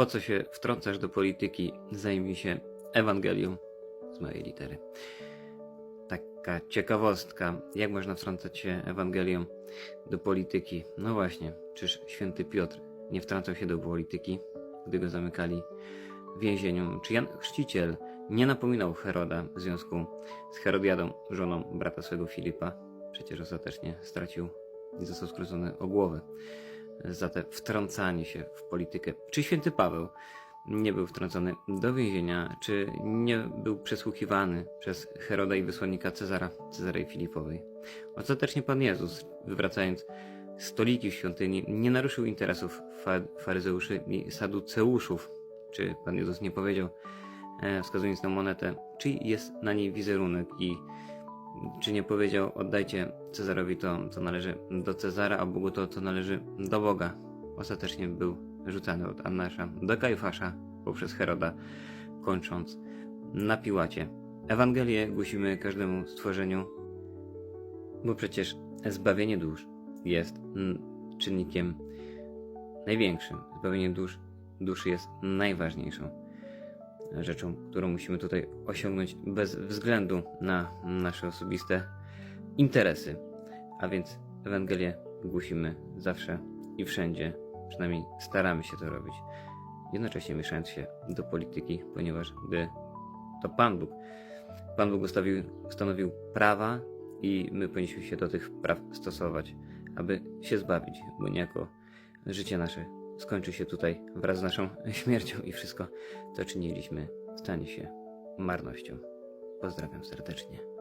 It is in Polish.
po co się wtrącasz do polityki, zajmij się Ewangelią z mojej litery. Taka ciekawostka, jak można wtrącać się Ewangelią do polityki? No właśnie, czyż święty Piotr nie wtrącał się do polityki, gdy go zamykali w więzieniu? Czy Jan Chrzciciel nie napominał Heroda w związku z Herodiadą, żoną brata swego Filipa? Przecież ostatecznie stracił i został skrócony o głowę za te wtrącanie się w politykę. Czy święty Paweł nie był wtrącony do więzienia, czy nie był przesłuchiwany przez Heroda i wysłannika Cezara, Cezary Filipowej? Ostatecznie Pan Jezus, wywracając stoliki w świątyni, nie naruszył interesów fa faryzeuszy i saduceuszów. Czy Pan Jezus nie powiedział, e, wskazując na monetę, czy jest na niej wizerunek i czy nie powiedział, oddajcie Cezarowi to, co należy do Cezara, a Bogu to, co należy do Boga. Ostatecznie był rzucany od Annasza do Kajfasza poprzez Heroda, kończąc na Piłacie. Ewangelię głosimy każdemu stworzeniu, bo przecież zbawienie dusz jest czynnikiem największym. Zbawienie dusz, duszy jest najważniejszą rzeczą, którą musimy tutaj osiągnąć bez względu na nasze osobiste interesy. A więc Ewangelię głosimy zawsze i wszędzie, przynajmniej staramy się to robić, jednocześnie mieszając się do polityki, ponieważ gdy to Pan Bóg, Pan Bóg ustawił, ustanowił prawa i my powinniśmy się do tych praw stosować, aby się zbawić, bo niejako życie nasze skończy się tutaj wraz z naszą śmiercią i wszystko, co czyniliśmy, stanie się marnością. Pozdrawiam serdecznie.